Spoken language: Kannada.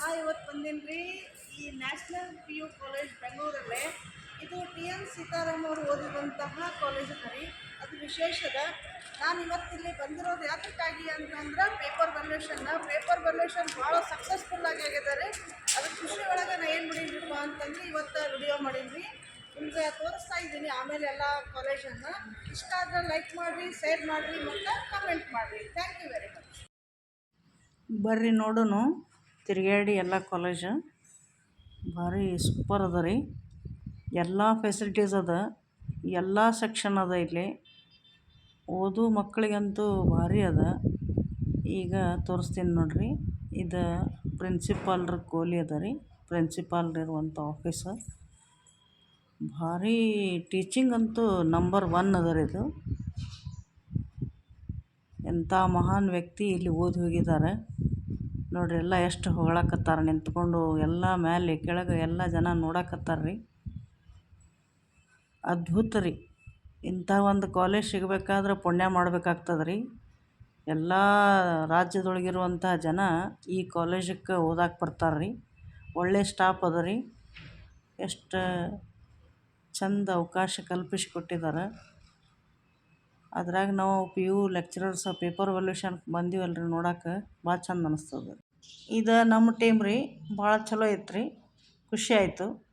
ನಾ ಇವತ್ತು ಬಂದೀನಿ ರೀ ಈ ನ್ಯಾಷನಲ್ ಪಿ ಯು ಕಾಲೇಜ್ ಬೆಂಗಳೂರಲ್ಲೇ ಇದು ಟಿ ಎನ್ ಸೀತಾರಾಮ್ ಅವರು ಓದಿದಂತಹ ಕಾಲೇಜ್ ಅದ ರೀ. ಅದು ವಿಶೇಷದ ನಾನು ಇವತ್ತು ಇಲ್ಲಿ ಬಂದಿರೋದು ಯಾತಕ್ಕಾಗಿ ಅಂತಂದ್ರೆ ಪೇಪರ್ ವ್ಯಾಲ್ಯೂಷನ್ನ ಪೇಪರ್ ವ್ಯಾಲ್ಯೂಷನ್ ಭಾಳ ಸಕ್ಸಸ್ಫುಲ್ ಆಗಿ ಆಗ್ಯದ ರೀ. ಅದ್ರ ಖುಷಿ ಒಳಗೆ ನಾ ಏನು ಮಾಡೀನಿಪ್ಪ ಅಂತಂದ್ರೆ ಇವತ್ತು ವಿಡಿಯೋ ಮಾಡಿದ್ವಿ ನಿಮ್ಗೆ ತೋರಿಸ್ತಾ ಇದ್ದೀನಿ ಆಮೇಲೆ ಎಲ್ಲ ಕಾಲೇಜನ್ನು ಇಷ್ಟ ಆದರೆ ಲೈಕ್ ಮಾಡಿರಿ ಶೇರ್ ಮಾಡಿರಿ ಮತ್ತು ಕಮೆಂಟ್ ಮಾಡಿರಿ. ಥ್ಯಾಂಕ್ ಯು ವೆರಿ ಮಚ್ ಬರ್ರಿ ನೋಡೋನು. ತಿರುಗಾಡಿ ಎಲ್ಲ ಕಾಲೇಜ ಭಾರಿ ಸೂಪರ್ ಅದ ರೀ. ಎಲ್ಲ ಫೆಸಿಲಿಟೀಸ್ ಅದ. ಎಲ್ಲ ಸೆಕ್ಷನ್ ಅದ ಇಲ್ಲಿ. ಓದು ಮಕ್ಕಳಿಗಂತೂ ಭಾರಿ ಅದ. ಈಗ ತೋರಿಸ್ತೀನಿ ನೋಡ್ರಿ. ಇದು ಪ್ರಿನ್ಸಿಪಾಲ್ರ ಕೋಲಿ ಅದ ರೀ. ಪ್ರಿನ್ಸಿಪಾಲ್ ಇರುವಂಥ ಆಫೀಸ ಭಾರಿ ಟೀಚಿಂಗ್ ಅಂತೂ ನಂಬರ್ ಒನ್ ಅದ ರೀ ಇದು. ಎಂಥ ಮಹಾನ್ ವ್ಯಕ್ತಿ ಇಲ್ಲಿ ಓದಿ ಹೋಗಿದ್ದಾರೆ ನೋಡ್ರಿ ಎಲ್ಲ ಎಷ್ಟು ಹೊಗಳಕತ್ತಾರ ನಿಂತ್ಕೊಂಡು, ಎಲ್ಲ ಮೇಲೆ ಕೆಳಗೆ ಎಲ್ಲ ಜನ ನೋಡಕತ್ತಾರ ರೀ ಅದ್ಭುತ ರೀ. ಇಂಥ ಒಂದು ಕಾಲೇಜ್ ಸಿಗಬೇಕಾದ್ರೆ ಪುಣ್ಯ ಮಾಡಬೇಕಾಗ್ತದೆ ರೀ ಎಲ್ಲ ರಾಜ್ಯದೊಳಗಿರುವಂಥ ಜನ ಈ ಕಾಲೇಜಕ್ಕೆ ಓದಾಕೆ ಬರ್ತಾರೆ ರೀ ಒಳ್ಳೆ ಸ್ಟಾಫ್ ಅದ ರೀ ಎಷ್ಟು ಚಂದ ಅವಕಾಶ ಕಲ್ಪಿಸಿಕೊಟ್ಟಿದ್ದಾರೆ ಅದ್ರಾಗ ನಾವು P U lecturers paper valuation ಬಂದೀವಲ್ಲ ರೀ ನೋಡಕ್ಕೆ ಭಾಳ ಚಂದ ಅನಿಸ್ತದೆ. ಇದು ನಮ್ಮ ಟೀಮ್ ರೀ, ಭಾಳ ಚಲೋ ಇತ್ತು ರೀ ಖುಷಿ ಆಯಿತು.